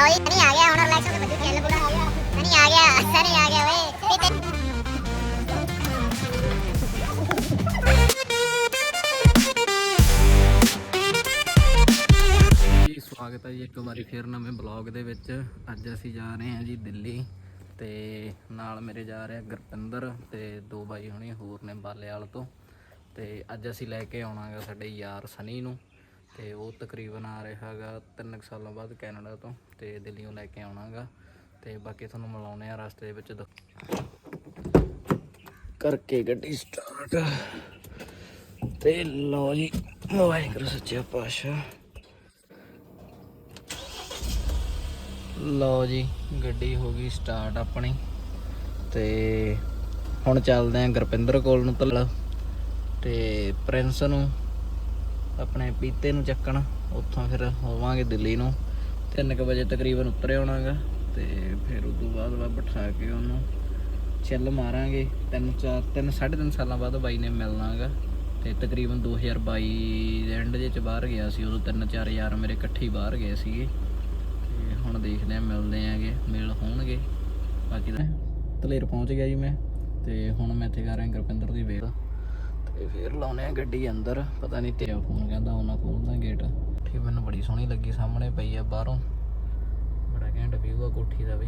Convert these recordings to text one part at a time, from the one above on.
ਲਓ ਜੀ ਸਨੀ ਆ ਗਿਆ ਹੁਣ ਰਿਲੈਕਸ ਹੋ ਕੇ ਬੱਜੂ ਚੱਲ ਬੁਲਾ ਸਨੀ ਆ ਗਿਆ ਸਨੀ ਆ ਗਿਆ ਓਏ ਜੀ, ਸਵਾਗਤ ਹੈ ਜੀ ਇੱਕ ਵਾਰੀ ਫੇਰ ਨਵੇਂ ਬਲੌਗ ਦੇ ਵਿੱਚ। ਅੱਜ ਅਸੀਂ ਜਾ ਰਹੇ ਹਾਂ ਜੀ ਦਿੱਲੀ ਤੇ ਨਾਲ ਮੇਰੇ ਜਾ ਰਿਹਾ ਗੁਰਪਿੰਦਰ ਤੇ ਦੋ ਬਾਈ ਹੁਣੀ ਹੋਰ ਨੇ ਬਾਲੇਵਾਲ ਤੋਂ। ਤੇ ਅੱਜ ਅਸੀਂ ਲੈ ਕੇ ਆਉਣਾਗਾ ਸਾਡੇ ਯਾਰ ਸਨੀ ਨੂੰ। ਤੇ ਉਹ ਤਕਰੀਬਨ ਆ ਰਿਹਾ ਹੈਗਾ 3 ਸਾਲਾਂ ਬਾਅਦ ਕੈਨੇਡਾ ਤੋਂ ਤੇ ਦਿੱਲੀੋਂ ਲੈ ਕੇ ਆਉਣਾਗਾ ਤੇ ਬਾਕੀ ਤੁਹਾਨੂੰ ਮਿਲਾਉਣੇ ਆ ਰਸਤੇ ਦੇ ਵਿੱਚ ਕਰਕੇ ਗੱਡੀ ਸਟਾਰਟ ਤੇ ਲੋ ਜੀ, ਵਾਹਿਗੁਰੂ ਸੱਚਾ ਪਾਤਸ਼ਾਹ। ਲਓ ਜੀ, ਗੱਡੀ ਹੋ ਗਈ ਸਟਾਰਟ ਆਪਣੀ। ਤੇ ਹੁਣ ਚੱਲਦੇ ਆਂ ਗੁਰਪਿੰਦਰ ਕੋਲ ਨੂੰ ਤਲ ਤੇ ਪ੍ਰਿੰਸ ਨੂੰ ਆਪਣੇ ਪੀਤੇ ਨੂੰ ਚੱਕਣ। ਉੱਥੋਂ ਫਿਰ ਹੋਵਾਂਗੇ ਦਿੱਲੀ ਨੂੰ। 3:00 ਵਜੇ ਤਕਰੀਬਨ ਉਤਰੇ ਹੋਣਾਗਾ ਤੇ ਫਿਰ ਉਸ ਤੋਂ ਬਾਅਦ ਵਾ ਬਿਠਾ ਕੇ ਉਹਨੂੰ ਚੱਲ ਮਾਰਾਂਗੇ। ਤਿੰਨ ਚਾਰ ਤਿੰਨ, ਸਾਢੇ ਤਿੰਨ ਸਾਲਾਂ ਬਾਅਦ ਬਾਈ ਨੇ ਮਿਲਣਾਗਾ। ਤੇ ਤਕਰੀਬਨ 2022 ਦੇ ਐਂਡ ਜੇ ਚ ਬਾਹਰ ਗਿਆ ਸੀ। ਉਦੋਂ ਤਿੰਨ ਚਾਰ ਯਾਰ ਮੇਰੇ ਇਕੱਠੇ ਬਾਹਰ ਗਏ ਸੀਗੇ। ਤੇ ਹੁਣ ਦੇਖਦੇ ਆ ਮਿਲਦੇ ਆਂਗੇ ਮੇਲ ਹੋਣਗੇ। ਬਾਕੀ ਤਾਂ ਤਲੇਰ ਪਹੁੰਚ ਗਿਆ ਜੀ ਮੈਂ। ਤੇ ਹੁਣ ਮੈਂ ਇੱਥੇ ਕਰ ਰਿਹਾ ਗੁਰਪਿੰਦਰ ਦੀ ਵੇਟ ਤੇ ਫੇਰ ਲਾਉਨੇ ਆ ਗੱਡੀ ਅੰਦਰ, ਪਤਾ ਨਹੀਂ ਤੇਰਾ ਫੋਨ ਕਹਿੰਦਾ ਉਹਨਾਂ ਖੋਲਦਾ ਗੇਟ ਠੀਕ ਮੈਨੂੰ ਬੜੀ ਸੋਹਣੀ ਲੱਗੀ ਸਾਹਮਣੇ ਪਈ ਆ ਬਾਹਰੋਂ। ਬੜਾ ਘੈਂਟ ਵਿਊ ਆ ਕੋਠੀ ਦਾ ਵੀ।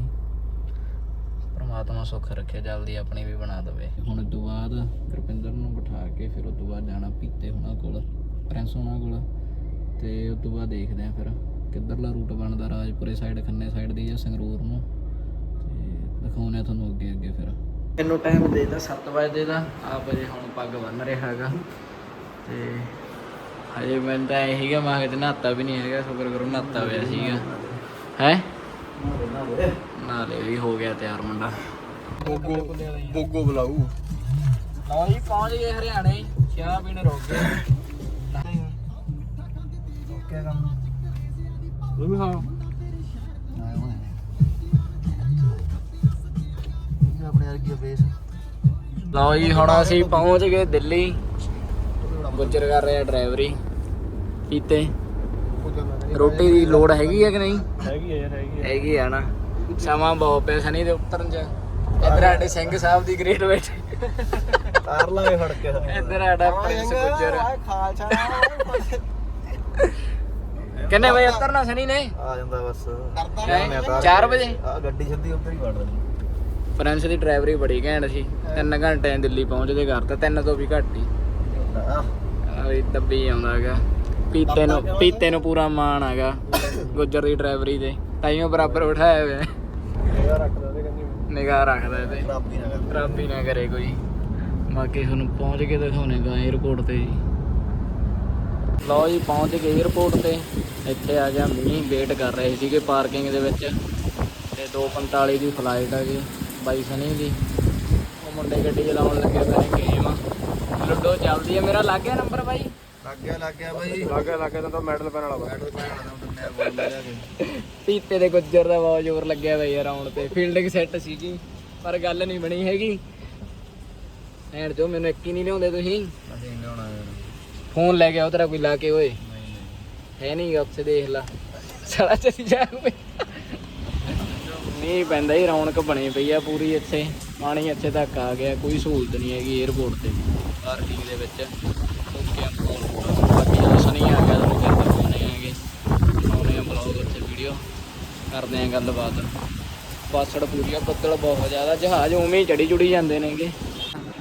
ਪਰਮਾਤਮਾ ਸੁੱਖ ਰੱਖੇ, ਜਲਦੀ ਆਪਣੀ ਵੀ ਬਣਾ ਦੇਵੇ। ਹੁਣ ਤੋਂ ਬਾਅਦ ਗੁਰਪਿੰਦਰ ਨੂੰ ਬਿਠਾ ਕੇ ਫਿਰ ਉਸ ਤੋਂ ਬਾਅਦ ਜਾਣਾ ਪੀਤੇ ਉਹਨਾਂ ਕੋਲ, ਪ੍ਰਿੰਸ ਉਹਨਾਂ ਕੋਲ। ਤੇ ਉਸ ਤੋਂ ਬਾਅਦ ਦੇਖਦੇ ਆ ਫਿਰ ਕਿੱਧਰਲਾ ਰੂਟ ਬਣਦਾ ਰਾਜਪੁਰੇ ਸਾਈਡ ਖੰਨੇ ਸਾਈਡ ਦੀ ਜਾਂ ਸੰਗਰੂਰ ਨੂੰ। ਤੇ ਦਿਖਾਉਣੇ ਆ ਤੁਹਾਨੂੰ ਅੱਗੇ ਅੱਗੇ ਫਿਰ। ਮੈਨੂੰ ਟਾਈਮ ਦੇਦਾ 7 ਵਜੇ ਦਾ। ਆਪ ਅਜੇ ਹੁਣ ਪੱਗ ਬੰਨ ਰਿਹਾ ਹੈਗਾ। ਤੇ ਹਜੇ ਮੈਂ ਤਾਂ ਇਹ ਸੀਗਾ ਮੈਂ ਕਿਤੇ ਨਹਾਤਾ ਵੀ ਨਹੀਂ ਹੈਗਾ ਸ਼ੁਕਰ ਕਰੋ ਨਹਾਤਾ ਹੋਇਆ ਸੀਗਾ। ਹੈ? ਨਾਲੇ ਵੀ ਹੋ ਗਿਆ ਤਿਆਰ ਮੁੰਡਾ। ਬੋਗੋ ਬੋਗੋ ਬੁਲਾਊ। ਲਓ ਜੀ ਪਹੁੰਚ ਗਏ ਹਰਿਆਣੇ ਚਾਹ ਪੀਣ ਰੁਕ ਗਏ। ਓਕੇ ਕੰਮ ਉਹ ਵੀ ਹਾਂ। ਬੇਸ ਲਓ ਜੀ ਹੁਣ ਅਸੀਂ ਪਹੁੰਚ ਗਏ ਦਿੱਲੀ। ਗੁੱਜਰ ਕਰ ਰਿਹਾ ਡਰਾਈਵਰੀ। ਕੀਤੇ। ਰੋਟੀ ਦੀ ਲੋੜ ਹੈਗੀ ਹੈ ਕਿ ਨਹੀਂ? ਹੈਗੀ ਆ ਯਾਰ ਹੈਗੀ ਆ। ਹੈਗੀ ਆ ਨਾ। ਸਮਾਂ ਬਹੁਤ ਪਿਆ ਸਨੀ ਦੇ ਉਤਰਨ ਚ। ਇੱਧਰ ਸਾਡੇ ਸਿੰਘ ਸਾਹਿਬ ਦੀ ਗ੍ਰੇਟ ਬੈਠੇ। ਤਾਰ ਲਾਂਗੇ ਫੜ ਕੇ ਇੱਧਰ ਸਾਡਾ ਪ੍ਰਿੰਸ ਗੁੱਜਰ। ਖਾਲਸਾ। ਕਿੰਨੇ ਵਜੇ ਉਤਰਨਾ ਸਨੀ ਨੇ? ਆ ਜਾਂਦਾ ਬਸ। 4 ਵਜੇ? ਆ ਗੱਡੀ ਸਿੱਧੀ ਉੱਧਰ ਹੀ ਵੜ ਦੇਣੀ ਪ੍ਰਿੰਸ ਦੀ ਡਰਾਈਵਰੀ ਬੜੀ ਘੈਂਟ ਸੀ। 3 ਘੰਟੇ ਦਿੱਲੀ ਪਹੁੰਚਦੇ ਘਰ ਤਾਂ ਤਿੰਨ ਤੋਂ ਵੀ ਘੱਟ ਹੀ। ਆਈ ਦੱਬੀ ਆਉਂਦਾ ਹੈਗਾ। ਪੀਤੇ ਨੂੰ ਪੀਤੇ ਨੂੰ ਪੂਰਾ ਮਾਣ ਹੈਗਾ, ਗੁੱਜਰ ਦੀ ਡਰਾਈਵਰੀ ਦੇ ਟਾਈਮ ਬਰਾਬਰ ਬਿਠਾਇਆ ਹੋਇਆ। ਨਿਗਾਹ ਰੱਖਦਾ ਇਹਦੇ। ਖਰਾਬੀ ਨਾ ਕਰੇ ਕੋਈ। ਬਾਕੀ ਤੁਹਾਨੂੰ ਪਹੁੰਚ ਕੇ ਦਿਖਾਉਣੇਗਾ 에어ਪੋਰਟ ਤੇ ਜੀ। ਲਓ ਜੀ, ਪਹੁੰਚ ਗਏ 에어ਪੋਰਟ ਤੇ। ਇੱਥੇ ਆ ਗਿਆ ਮੀਂਹ ਵੇਟ ਕਰ ਰਹੇ ਸੀਗੇ ਪਾਰਕਿੰਗ ਦੇ ਵਿੱਚ। ਤੇ 2:45 ਦੀ ਫਲਾਈਟ ਆ ਗਈ। ਬਾਈ ਸਨੀ ਦੀ। ਉਹ ਮੁੰਡੇ ਗੱਡੀ ਚਲਾਉਣ ਲੱਗੇ ਪਏ ਨੇ ਗੇਮ ਲੁੱਡੋ ਚੱਲਦੀ ਹੈ ਮੇਰਾ ਲੱਗ ਗਿਆ ਨੰਬਰ ਬਾਈ। ਲੱਗ ਗਿਆ ਲੱਗ ਗਿਆ ਬਾਈ। ਲੱਗ ਗਿਆ ਲੱਗ ਗਿਆ। ਤਾਂ ਮੈਡਲ ਪੈਣ ਵਾਲਾ ਮੈਡਲ ਪੈਣ ਵਾਲਾ ਤਾਂ ਮੈਂ ਪੀਤੇ ਦੇ ਗੁੱਜਰ ਦਾ ਬਹੁਤ ਜ਼ੋਰ ਲੱਗਿਆ ਬਈ ਰਾਉਂਡ ਤੇ। ਫੀਲਡਿੰਗ ਸੈੱਟ ਸੀਗੀ ਪਰ ਗੱਲ ਨਹੀਂ ਬਣੀ ਹੈਗੀ। ਐਂਡ ਜੋ ਮੈਨੂੰ ਇੱਕ ਹੀ ਨਹੀਂ ਲਿਆਉਂਦੇ ਤੁਸੀਂ। ਅਸੀਂ ਲਿਆਉਣਾ ਯਾਰ। ਫੋਨ ਲੈ ਕੇ ਆਓ ਤੇਰਾ ਕੋਈ ਲਾ ਕੇ ਓਏ। ਹੈ ਨਹੀਂ ਉੱਥੇ ਦੇਖ ਲਾ। ਸਾਲਾ ਚੱਲੀ ਜਾ ਕੋਈ ਨਹੀਂ ਪੈਂਦਾ ਹੀ, ਰੌਣਕ ਬਣੀ ਪਈ ਆ ਪੂਰੀ ਇੱਥੇ। ਪਾਣੀ ਇੱਥੇ ਤੱਕ ਆ ਗਿਆ, ਕੋਈ ਸਹੂਲਤ ਨਹੀਂ ਹੈਗੀ 에어ਪੋਰਟ ਤੇ। ਪਾਰਕਿੰਗ ਦੇ ਵਿੱਚ। ਓਕੇ ਆ। ਬਾਕੀ ਜਦੋਂ ਸਨੀ ਆ ਗਿਆ ਤੁਹਾਨੂੰ ਫਿਰ ਦਿਖਾਉਣੇ ਆਗੇ ਆਉਣੇ ਆ ਬਲੌਗ ਉੱਥੇ ਵੀਡੀਓ ਕਰਦੇ ਆ ਗੱਲਬਾਤ। ਪਾਸੜ ਪੂਰੀਆ ਬੱਦਲ ਬਹੁਤ ਜ਼ਿਆਦਾ। ਜਹਾਜ਼ ਉਵੇਂ ਹੀ ਚੜੀ ਚੁੜੀ ਜਾਂਦੇ ਨੇਗੇ।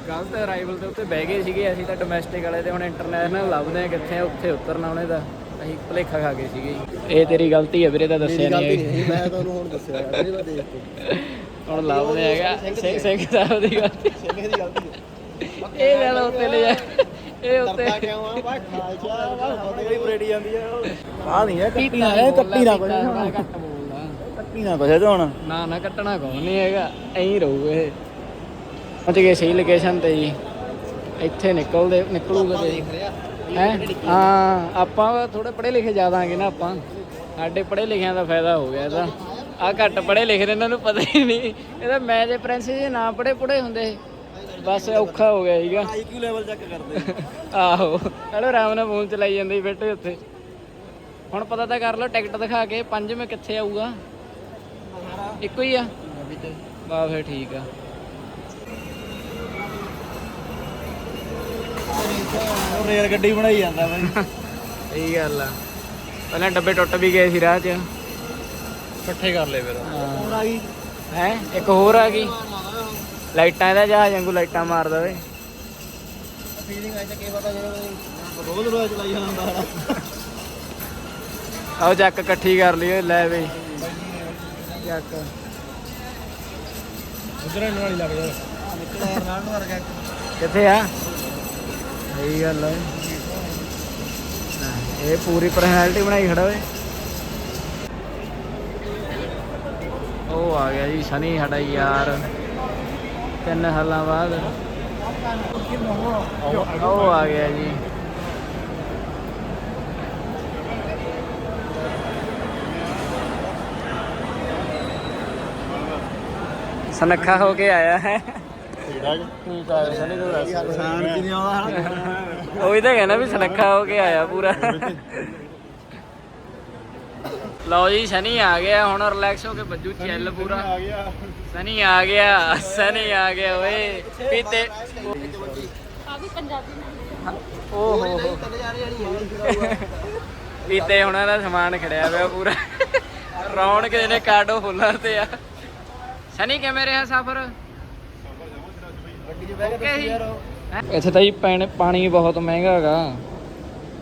ਗਲਤ ਅਰਾਈਵਲ ਦੇ ਉੱਤੇ ਬਹਿ ਗਏ ਸੀਗੇ ਅਸੀਂ ਤਾਂ ਡੋਮੈਸਟਿਕ ਵਾਲੇ ਤੇ ਹੁਣ ਇੰਟਰਨੈਸ਼ਨਲ ਲੱਭਦੇ ਆ ਕਿੱਥੇ ਉੱਥੇ ਉਤਰਨਾ ਉਹਨੇ ਦਾ ਅਸੀਂ ਭਲੇਖਾ ਖਾ ਗਏ ਸੀਗੇ ਇਹ ਤੇਰੀ ਗਲਤੀ ਹੈ ਵੀਰੇ ਤਾਂ ਦੱਸਿਆ ਨਹੀਂ ਮੈਂ ਤੁਹਾਨੂੰ ਹੁਣ ਦੱਸਿਆ ਇਹਦੇ ਬਾਰੇ ਦੇਖ ਕੇ। ਹੁਣ ਲੱਭਦੇ ਹੈਗਾ। ਸਿੰਘ ਸਿੰਘ ਸਾਹਿਬ ਦੀ ਗਲਤੀ ਸਿੰਘ ਦੀ ਗਲਤੀ ਹੈ। ਇਹ ਗੱਲ ਉੱਤੇ ਲੈ ਜਾ। ਇਹ ਉੱਤੇ। ਡਰਦਾ ਕਿਉਂ ਆ? ਬਾ ਖਾਲਸਾ ਬਾ ਫਤਿਹ ਪਰੇਡੀ ਜਾਂਦੀ ਆ? ਆ ਨਹੀਂ ਹੈ ਕੱਟੀ ਨਾ ਇਹ ਕੱਟੀ ਨਾ ਘੱਟ ਬੋਲਦਾ। ਕੱਟੀ ਨਾ ਤੇ ਹੁਣ। ਨਾ ਨਾ ਕੱਟਣਾ ਕੋਈ ਨਹੀਂ ਹੈਗਾ ਐਂ ਹੀ ਰਹੂ ਇਹ। ਪਹੁੰਚ ਗਏ ਸਹੀ ਲੋਕੇਸ਼ਨ ਤੇ ਜੀ। ਇੱਥੇ ਨਿਕਲਦੇ ਨਿਕਲੂਗਾ ਤੇ ਹੈ? ਹਾਂ ਆਪਾਂ ਥੋੜੇ ਪੜ੍ਹੇ ਲਿਖੇ ਜ਼ਿਆਦਾ ਆਂਗੇ ਨਾ ਆਪਾਂ। ਸਾਡੇ ਪੜ੍ਹੇ ਲਿਖਿਆਂ ਦਾ ਫਾਇਦਾ ਹੋ ਗਿਆ ਇਹਦਾ ਆ ਘੱਟ ਪੜ੍ਹੇ ਲਿਖੇ ਨੇ ਇਹਨਾਂ ਨੂੰ ਪਤਾ ਹੀ ਨਹੀਂ। ਇਹਦਾ ਮੈਂ ਜੇ ਪ੍ਰਿੰਸ ਜੇ ਨਾ ਪੜ੍ਹੇ ਪੜ੍ਹੇ ਹੁੰਦੇ। ਬਸ ਔਖਾ ਹੋ ਗਿਆ ਸੀਗਾ। ਆਈਕਿਊ ਲੈਵਲ ਚੈੱਕ ਕਰਦੇ ਆਹੋ। ਹਲੋ ਆਰਾਮ ਨਾਲ ਫੋਨ ਚਲਾਈ ਜਾਂਦੇ ਸੀ ਬੈਠੇ ਉੱਥੇ। ਹੁਣ ਪਤਾ ਤਾਂ ਕਰ ਲਓ ਟਿਕਟ ਦਿਖਾ ਕੇ ਪੰਜ ਮੈਂ ਕਿੱਥੇ ਆਊਗਾ? ਇੱਕੋ ਹੀ ਆ? ਬਾ ਫਿਰ ਠੀਕ ਆ। ਰੇਲ ਗੱਡੀ ਬਣਾਈ ਜਾਂਦਾ ਬਾਈ। ਸਹੀ ਗੱਲ ਆ। ਪਹਿਲਾਂ ਡੱਬੇ ਟੁੱਟ ਵੀ ਗਏ ਸੀ ਰਾਹ 'ਚ। ਇਕੱਠੇ ਕਰ ਲਏ ਫਿਰ ਹੁਣ ਆ ਗਈ। ਹੈ? ਇੱਕ ਹੋਰ ਆ ਗਈ। ਲਾਈਟਾਂ ਇਹਦਾ ਜਹਾਜ਼ ਵਾਂਗੂ ਲਾਈਟਾਂ ਮਾਰਦਾ ਵੇ ਫੀਲਿੰਗ ਤਾਂ ਕੀ ਪਤਾ ਜਿਹੜਾ ਰੋਜ਼ ਰੋਜ਼ ਚਲਾਈ ਜਾਂਦਾ। ਆਓ ਚੱਕ ਇਕੱਠੀ ਕਰ ਲਈ ਓਏ ਲੈ ਵੇ ਚੱਕ। ਉਧਰ ਇਹਨਾਂ ਵਾਲੀ ਲੱਗ ਜਾ ਨਿਕਲਿਆ ਨਾਲ ਨੂੰ ਵਰਗਾ ਕਿੱਥੇ ਆ? ਸਹੀ ਗੱਲ ਹੈ ਇਹ ਪੂਰੀ ਪਰਸਨੈਲਿਟੀ ਬਣਾਈ ਖੜਾ ਓਏ। ਉਹ ਆ ਗਿਆ ਜੀ, ਸਨੀ ਸਾਡਾ ਯਾਰ। ਤਿੰਨ ਸਾਲਾਂ ਬਾਅਦ। ਉਹ ਆ ਗਿਆ ਜੀ। ਸਨੱਖਾ ਹੋ ਕੇ ਆਇਆ ਹੈ। ਠੀਕ ਸਨੀ ਤੋਂ ਦੱਸ ਆਸਾਨ ਕਿ ਨਹੀਂ ਆਉਂਦਾ ਉਹੀ ਤਾਂ ਕਹਿੰਦਾ ਵੀ ਸੁਨੱਖਾ ਹੋ ਕੇ ਆਇਆ ਪੂਰਾ। ਲਓ ਜੀ ਸਨੀ ਆ ਗਿਆ ਹੁਣ ਰਿਲੈਕਸ ਹੋ ਕੇ ਬੱਜੂ ਚੱਲ ਪੂਰਾ। ਆ ਗਿਆ। ਸਨੀ ਆ ਗਿਆ ਸਨੀ ਆ ਗਿਆ ਓਏ। ਪੀਤੇ। ਓ ਹੋ ਹੋ ਪੀਤੇ ਹੁਣਾਂ ਦਾ ਸਮਾਨ ਖੜਿਆ ਪਿਆ ਪੂਰਾ। ਰੌਣਕ ਇਹਨੇ ਕਾਟੋ ਫੁੱਲਾਂ ਤੇ ਆ। ਸਨੀ ਕਿਵੇਂ ਰਿਹਾ ਸਫ਼ਰ? ਇੱਥੇ ਤਾਂ ਜੀ ਪੈਣ ਪਾਣੀ ਬਹੁਤ ਮਹਿੰਗਾ ਹੈਗਾ।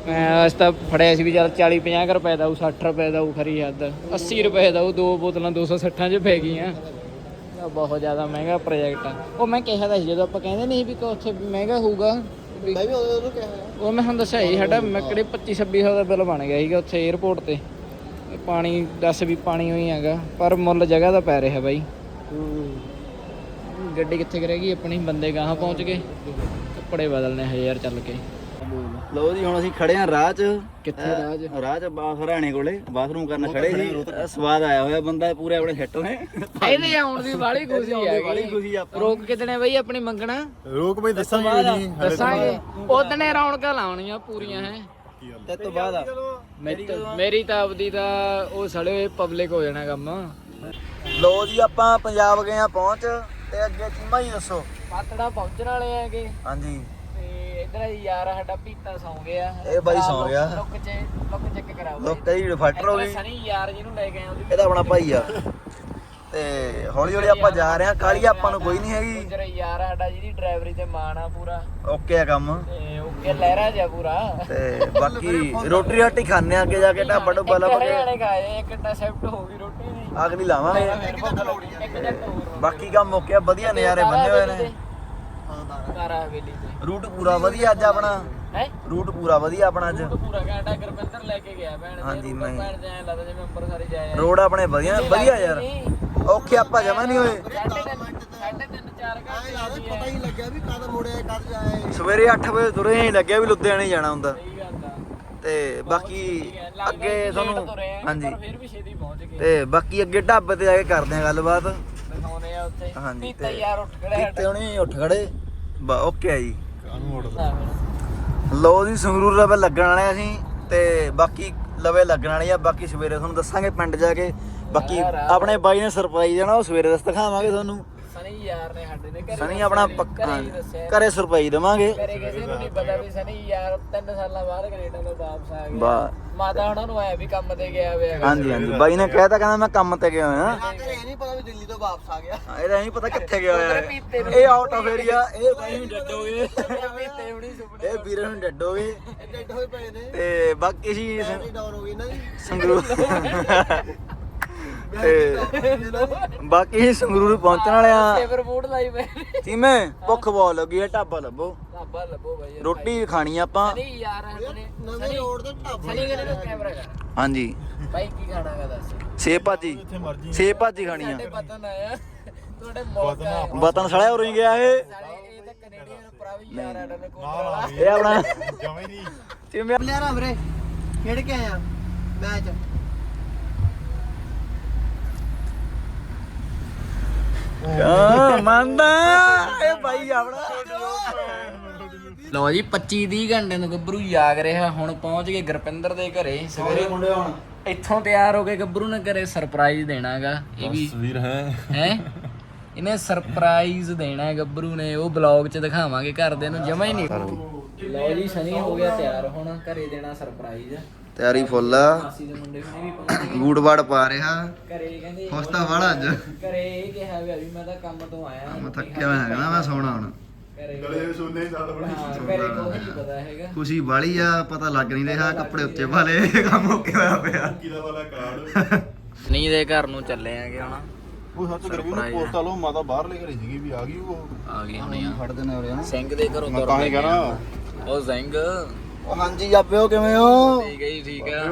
ਮੈਂ ਅੱਜ ਤਾਂ ਫੜਿਆ ਸੀ ਵੀ ਚੱਲ 40 50 ਰੁਪਏ ਦਾ ਉਹ 60 ਰੁਪਏ ਦਾ ਉਹ ਖਰੀ ਹੱਦ। 80 ਰੁਪਏ ਦਾ ਉਹ ਦੋ ਬੋਤਲਾਂ 260 ਚ ਪੈ ਗਈਆਂ। ਇਹ ਬਹੁਤ ਜ਼ਿਆਦਾ ਮਹਿੰਗਾ ਪ੍ਰੋਜੈਕਟ ਆ। ਉਹ ਮੈਂ ਕਿਹਾ ਤਾਂ ਸੀ ਜਦੋਂ ਆਪਾਂ ਕਹਿੰਦੇ ਨਹੀਂ ਵੀ ਕਿ ਉੱਥੇ ਮਹਿੰਗਾ ਹੋਊਗਾ ਵੀ ਮੈਂ ਵੀ ਉਹਨੂੰ ਕਿਹਾ। ਉਹ ਮੈਂ ਹੁਣ ਦੱਸਿਆ ਸੀ ਸਾਡਾ ਮੈਂ ਕਿਹੜੇ 25 2600 ਦਾ ਬਿੱਲ ਬਣ ਗਿਆ ਸੀਗਾ ਉੱਥੇ 에어ਪੋਰਟ ਤੇ। ਇਹ ਪਾਣੀ ਦੱਸ ਵੀ ਪਾਣੀ ਹੋਈ ਹੈਗਾ ਪਰ ਮੁੱਲ ਜਗ੍ਹਾ ਦਾ ਪੈ ਰਿਹਾ ਬਾਈ। ਗੱਡੀ ਕਿੱਥੇ ਕਰੇਗੀ ਆਪਣੀ ਬੰਦੇ ਗਾਹਾਂ ਪਹੁੰਚ ਗਏ। ਕੱਪੜੇ ਬਦਲਨੇ ਹਜ਼ਾਰ ਚੱਲ ਕੇ। ਲਓ ਜੀ ਹੁਣ ਅਸੀਂ ਖੜੇ ਆ ਰਾਹ 'ਚ। ਕਿੱਥੇ ਰਾਜ ਰਾਹ 'ਚ? ਬਾਥ ਹਰਿਆਣੇ ਕੋਲੇ। ਬਾਥਰੂਮ ਕਰਨ ਖੜੇ ਸੀ। ਸਵਾਦ ਆਇਆ ਹੋਇਆ ਬੰਦਾ ਪੂਰੇ ਆਪਣੇ ਹਿੱਟ ਨੇ ਇਹਦੇ ਆਉਣ ਦੀ ਬਾਲੀ ਖੁਸ਼ੀ ਆ ਬੜੀ ਖੁਸ਼ੀ ਆਪਾਂ। ਰੋਕ ਕਿਦਣੇ ਬਈ ਆਪਣੀ ਮੰਗਣਾ? ਰੋਕ ਬਈ ਦੱਸਾਂਗੇ ਨਹੀਂ ਦੱਸਾਂਗੇ। ਉਹਦਨੇ ਰੌਣਕਾਂ ਲਾਉਣੀਆਂ ਪੂਰੀਆਂ ਹੈ। ਤੇ ਤੋਂ ਬਾਅਦ ਆ। ਮੇਰੀ ਤਾਂ ਆਪਦੀ ਤਾਂ ਉਹ ਸੜੇ ਹੋਏ ਪਬਲਿਕ ਹੋ ਜਾਣਾ ਕੰਮ। ਲਓ ਜੀ ਆਪਾਂ ਪੰਜਾਬ ਗਏ ਆ ਪਹੁੰਚ। ਤੇ ਅੱਗੇ ਚੀਮਾ ਜੀ ਦੱਸੋ? ਪਾਤੜਾ ਪਹੁੰਚਣ ਵਾਲੇ ਆਗੇ ਹਾਂਜੀ। ਤੇ ਇਧਰ ਯਾਰ ਸਾਡਾ ਪੀਤਾ ਸੌਂ ਗਿਆ। ਇਹ ਬਾਈ ਸੌਂ ਗਿਆ। ਲੁੱਕ ਚ ਲੁੱਕ ਚੈੱਕ ਕਰਾਓ। ਲੋਕ ਕਈ ਰਿਫੈਕਟਰ ਹੋ ਗਈ। ਸਨੀ ਯਾਰ ਜਿਹਨੂੰ ਲੈ ਕੇ ਉਹਦੀ ਇਹਦਾ ਆਪਣਾ ਭਾਈ ਆ। ਤੇ ਹੌਲੀ ਹੌਲੀ ਆਪਾਂ ਜਾ ਰਹੇ ਆ ਕਾਲੀ ਆਪਾਂ ਨੂੰ ਕੋਈ ਨਹੀਂ ਹੈਗੀ। ਜਿਹੜਾ ਯਾਰ ਸਾਡਾ ਜਿਹਦੀ ਡਰਾਈਵਰੀ ਤੇ ਮਾਣ ਆ ਪੂਰਾ। ਓਕੇ ਆ ਕੰਮ। ਤੇ ਓਕੇ ਲਹਿਰਾ ਜਾ ਪੂਰਾ। ਤੇ ਬਾਕੀ ਰੋਟੀ ਰਾਟੀ ਖਾਣੇ ਆ ਅੱਗੇ ਜਾ ਕੇ ਢਾਬਾ ਢੁੱਬਾ ਹਰਿਆਣੇ ਖਾਏ ਇੱਕ ਘੰਟਾ ਸ਼ਿਫਟ ਹੋ ਗਈ ਰੋਟੀ। ਆਗ ਨਹੀਂ ਲਾਵਾਂਗੇ ਬਾਕੀ ਕੰਮ ਓਕੇ ਆ ਵਧੀਆ ਨਜ਼ਾਰੇ ਬੰਨੇ ਹੋਏ ਨੇ। ਕਾਰਾ ਹਵੇਲੀ ਤੇ। ਰੂਟ ਪੂਰਾ ਵਧੀਆ ਅੱਜ ਆਪਣਾ। ਹੈ? ਰੂਟ ਪੂਰਾ ਵਧੀਆ ਆਪਣਾ ਅੱਜ। ਪੂਰਾ ਘੰਟਾ ਗੁਰਪਿੰਦਰ ਲੈ ਕੇ ਗਿਆ ਭੈਣ ਹਾਂਜੀ। ਭੈਣ ਲੱਗਦਾ ਜਿਵੇਂ ਜਾਇਆ ਰੋਡ ਆਪਣੇ ਵਧੀਆ ਵਧੀਆ ਯਾਰ। ਓਕੇ ਆਪਾਂ ਜਮਾ ਨਹੀਂ ਹੋਏ। ਸਾਢੇ ਤਿੰਨ ਸਾਢੇ ਤਿੰਨ ਚਾਰ ਘੰਟੇ ਪਤਾ ਹੀ ਲੱਗਿਆ ਵੀ ਕਦ ਮੁੜਿਆ ਕਦ ਜਾਏ ਸਵੇਰੇ 8 ਵਜੇ ਤੁਰੇ ਹੀ ਲੱਗਿਆ ਵੀ ਲੁਧਿਆਣੇ ਜਾਣਾ ਹੁੰਦਾ। ਸਹੀ ਗੱਲ ਆ ਤੇ ਬਾਕੀ ਅੱਗੇ ਤੁਹਾਨੂੰ ਹਾਂਜੀ। ਪਰ ਫਿਰ ਵੀ ਛੇਤੀ ਪਹੁੰਚ ਗਏ। ਤੇ ਬਾਕੀ ਅੱਗੇ ਢਾਬੇ ਤੇ ਜਾ ਕੇ ਕਰਦੇ ਆ ਗੱਲਬਾਤ। ਦਿਖਾਉਣੇ ਆ ਉੱਥੇ। ਹਾਂਜੀ, ਤੇ- ਯਾਰ ਉੱਠ ਖੜਾ ਕਿਤੇ ਹੁਣੀ ਉੱਠ ਖੜੇ। ਬਾ ਓਕੇ ਆ ਜੀ। ਕਾਨੂੰ ਮੋੜ ਲੋ ਜੀ ਸੰਗਰੂਰ ਲਵੇ ਲੱਗਣ ਵਾਲੇ ਆ ਅਸੀਂ ਤੇ ਬਾਕੀ ਲਵੇ ਲੱਗਣ ਵਾਲੀ ਆ। ਬਾਕੀ ਸਵੇਰੇ ਤੁਹਾਨੂੰ ਦੱਸਾਂਗੇ ਪਿੰਡ ਜਾ ਕੇ। ਬਾਕੀ। ਆਪਣੇ ਬਾਈ ਨੇ ਸਰਪ੍ਰਾਈਜ਼ ਦੇਣਾ ਉਹ ਸਵੇਰੇ ਦੱਸ ਦਿਖਾਵਾਂਗੇ ਤੁਹਾਨੂੰ। ਸਨੀ ਯਾਰ ਨੇ ਸਾਡੇ ਦੇ ਘਰੇ ਸਨੀ ਆਪਣਾ ਪੱਕਾ ਹੀ ਘਰੇ ਸਰਪ੍ਰਾਈਜ਼ ਦੇਵਾਂਗੇ। ਘਰੇ ਕਿਸੇ ਨੂੰ ਨਹੀਂ ਪਤਾ ਵੀ ਸਨੀ ਯਾਰ ਤਿੰਨ ਸਾਲਾਂ ਬਾਅਦ ਕੈਨੇਡਾ ਤੋਂ ਵਾਪਸ ਆ ਗਿਆ। ਬਾ ਮਾਤਾ ਉਹਨਾਂ ਨੂੰ ਆਇਆ ਵੀ ਕੰਮ ਤੇ ਗਿਆ ਹੋਇਆ ਹਾਂਜੀ ਹਾਂਜੀ। ਬਾਈ ਨੇ ਕਹਿਤਾ ਕਹਿੰਦਾ ਮੈਂ ਕੰਮ ਤੇ ਗਿਆ ਹੋਇਆ। ਇਹ ਨਹੀਂ ਪਤਾ ਵੀ ਦਿੱਲੀ ਤੋਂ ਵਾਪਸ ਆ ਗਿਆ। ਇਹਦਾ ਨਹੀਂ ਪਤਾ ਕਿੱਥੇ ਗਿਆ ਹੋਇਆ। ਨੂੰ ਇਹ ਆਊਟ ਆਫ ਏਰੀਆ ਇਹ ਬਾਈ ਨੂੰ ਡੱਡੋਗੇ ਪੀਤੇ ਹੁਣੀ ਸੁਪਨੇ ਇਹ ਵੀਰੇ ਨੂੰ ਡੱਡੋਗੇ ਡੈਡ ਹੋਏ ਪਏ ਨੇ। ਤੇ ਬਾਕੀ ਸੀ ਡਾਊਨ ਹੋ ਗਈ ਨਾ ਜੀ। ਸੰਗਰੂਰ ਤੇ ਬਾਕੀ ਸੰਗਰੂਰ ਪਹੁੰਚਣ ਵਾਲੇ ਆ ਸੇਵਰ ਬੂਟ ਲਾਈ ਪਏ ਕਿਵੇਂ ਭੁੱਖ ਬਹੁਤ ਲੱਗੀ ਹੈ ਢਾਬਾ ਲੱਭੋ। ਢਾਬਾ ਲੱਭੋ ਬਾਈ ਰੋਟੀ ਖਾਣੀ ਆ ਆਪਾਂ। ਸਨੀ ਯਾਰ ਆਪਣੇ ਨਵੇਂ ਰੋਡ ਤੇ ਢਾਬਾ ਸਨੀ ਕਹਿੰਦੇ ਨੂੰ ਕੈਮਰਾ ਕਰ। ਹਾਂਜੀ। ਬਾਈ ਕੀ ਖਾਣਾ ਹੈਗਾ ਦੱਸ? ਸੇਬ ਭਾਜੀ। ਸੇਬ ਭਾਜੀ ਖਾਣੀ ਆ ਸਾਡੇ ਪਤਨ ਆਇਆ। ਤੁਹਾਡੇ ਮੌਕਾ ਗਿਆ ਇਹ। ਇਹ ਆਪਣਾ ਜਿਵੇਂ ਪਲੇਅਰ ਵੀਰੇ। ਖੇਡ ਕੇ ਆਇਆ। ਮੈਚ ਹਾਂ ਮੰਨਦਾ। ਇਹ ਬਾਈ ਆਪਣਾ। ਲਓ ਜੀ 25 30 ਘੰਟੇ ਨੂੰ ਗੱਭਰੂ ਜਾਗ ਰਿਹਾ। ਹੁਣ ਪਹੁੰਚ ਗਏ ਗੁਰਪਿੰਦਰ ਦੇ ਘਰੇ। ਸਵੇਰੇ ਮੁੰਡੇ ਹੁਣ। ਇੱਥੋਂ ਤਿਆਰ ਹੋ ਕੇ ਗੱਭਰੂ ਨੇ ਘਰੇ ਸਰਪ੍ਰਾਈਜ਼ ਦੇਣਾਗਾ। ਇਹ ਵੀ ਵੀਰ ਹੈ। ਹੈ? ਇਹਨੇ ਸਰਪ੍ਰਾਈਜ਼ ਦੇਣਾ ਹੈ ਗੱਭਰੂ ਨੇ। ਉਹ ਬਲੌਗ 'ਚ ਦਿਖਾਵਾਂਗੇ ਘਰਦਿਆਂ ਨੂੰ ਜਮਾ ਹੀ ਨਹੀਂ। ਲਓ ਜੀ ਸਨੀ ਹੋ ਗਿਆ ਤਿਆਰ ਹੁਣ। ਘਰੇ ਦੇਣਾ ਸਰਪ੍ਰਾਈਜ਼ ਤਿਆਰੀ ਫੁੱਲ। ਆ ਮਾਸੀ ਦੇ ਮੁੰਡੇ ਹੁਣੇ ਵੀ ਪਹੁੰਚ ਗਏ। ਬੂਟ ਬਾੜ ਪਾ ਰਿਹਾ। ਘਰੇ ਕਹਿੰਦੇ ਖੁਸ਼ ਤਾਂ ਵਾਲਾ ਅੱਜ। ਘਰੇ ਇਹ ਕਿਹਾ ਵੀ ਅਭੀ ਮੈਂ ਤਾਂ ਕੰਮ ਤੋਂ ਆਇਆ ਮੈਂ ਥੱਕਿਆ ਹੋਇਆ ਹੈਗਾ ਨਾ ਮੈਂ ਸੌਣਾ ਹੁਣ। ਘਰੇ ਗਲੇ ਸੁਣਨੇ ਨਾਲ ਬੜੀ ਹਾਂ ਘਰੇ ਕੋਈ ਨਹੀਂ ਪਤਾ ਹੈਗਾ। ਖੁਸ਼ੀ ਵਾਲੀ ਆ ਪਤਾ ਲੱਗ ਨਹੀਂ ਰਿਹਾ ਕੱਪੜੇ ਉੱਤੇ ਲਏ ਕੰਮ ਓਕੇ ਹੋਇਆ ਪਿਆ। ਵਾਲਾ ਕਾਰਡ। ਨਹੀਂ ਦੇ ਘਰ ਨੂੰ ਚੱਲੇ ਆਂਗੇ ਹੁਣ। ਉਹ ਸੱਚ ਗਰਮੀ ਨੂੰ Surprise ਆ। ਪੋਸਟਾ ਲੋ ਮਾਤਾ ਬਾਹਰ ਲੈ ਕੇ ਸੀਗੀ ਵੀ ਆ ਗਈ ਉਹ। ਆ ਗਏ ਹੁਣੇ ਆ। ਫੜ ਦੇਣੇ ਉਰੇ ਸਿੰਘ ਦੇ ਘਰੋਂ ਮੈਂ ਤੁਰ ਤਾਂ ਹੀ ਕਹਿਣਾ। ਉਹ ਸਿੰਘ। ਹਾਂਜੀ ਆਪਿਓ ਕਿਵੇਂ ਹੋ? ਠੀਕ ਹੈ ਜੀ ਠੀਕ ਆ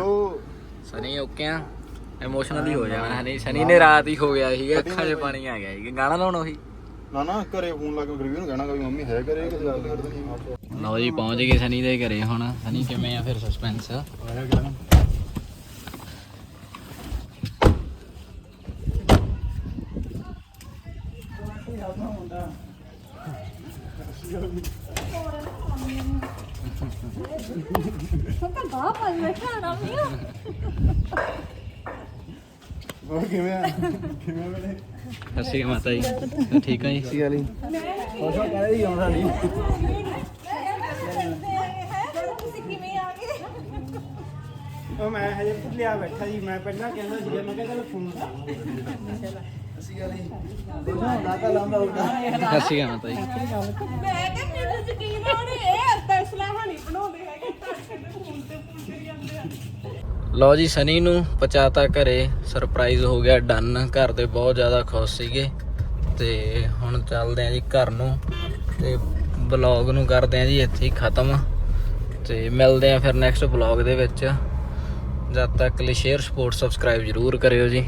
ਸਨੀ ਓਕੇ ਆ। ਇਮੋਸ਼ਨਲੀ ਹੋ ਜਾਣਾ ਹਨੀ ਸਨੀ ਨੇ ਰਾਤ ਹੀ ਹੋ ਗਿਆ ਸੀਗਾ ਅੱਖਾਂ 'ਚ ਪਾਣੀ ਆ ਗਿਆ ਸੀ ਗਾਣਾ ਲਾਉਣ ਉਹੀ। ਨਾ ਨਾ ਘਰੇ ਫੋਨ ਲਾ ਕੇ ਗਰਮੀ ਨੂੰ ਕਹਿਣਾ ਕਿ ਮੰਮੀ ਹੈ ਘਰੇ ਕਿ ਗੱਲ ਕਰਦੇ ਨਹੀਂ ਲਓ ਜੀ ਪਹੁੰਚ ਗਏ ਸਨੀ ਦੇ ਘਰੇ ਹੁਣ। ਸਨੀ ਕਿਵੇਂ ਆ ਫਿਰ ਸਸਪੈਂਸ ਕਿਵੇਂ ਆ? ਕਿਵੇਂ ਬਣੇ ਸਸੀ ਮਾਤਾ ਜੀ। ਠੀਕ ਆ ਜੀ? ਵਾਲੀ ਉਹ ਮੈਂ ਹਜੇ ਭੁੱਲਿਆ ਬੈਠਾ ਜੀ ਮੈਂ ਪਹਿਲਾਂ ਕਹਿੰਦਾ ਸੀ ਮੈਂ ਕਿਹਾ ਚਲ ਫੋਨ ਸਸੀ ਮਾਤਾ ਜੀ। ਮੈਂ ਕਿਹਾ ਮੈਨੂੰ ਯਕੀਨ ਆਉਣੇ ਇਹ ਅੱਧਾ ਸਲਾਹਾਂ ਨਹੀਂ ਬਣਾਉਂਦੇ ਹੈਗੇ ਫੋਨ ਤੇ ਫੋਨ ਕਰੀ ਜਾਂਦੇ ਆ ਲਓ ਜੀ, ਸਨੀ ਨੂੰ ਪਚਾਤਾ ਘਰੇ। ਸਰਪ੍ਰਾਈਜ਼ ਹੋ ਗਿਆ ਡਨ ਘਰ ਦੇ ਬਹੁਤ ਜ਼ਿਆਦਾ ਖੁਸ਼ ਸੀਗੇ। ਤੇ ਹੁਣ ਚੱਲਦੇ ਆਂ ਜੀ ਘਰ ਨੂੰ। ਤੇ ਬਲੌਗ ਨੂੰ ਕਰਦੇ ਆਂ ਜੀ, ਇੱਥੇ ਹੀ ਖਤਮ। ਤੇ ਮਿਲਦੇ ਆਂ ਫਿਰ ਨੈਕਸਟ ਬਲੌਗ ਦੇ ਵਿੱਚ। ਜਦ ਤੱਕ ਲਈ ਸ਼ੇਅਰ ਸਪੋਰਟ ਸਬਸਕ੍ਰਾਈਬ ਜ਼ਰੂਰ ਕਰਿਓ ਜੀ।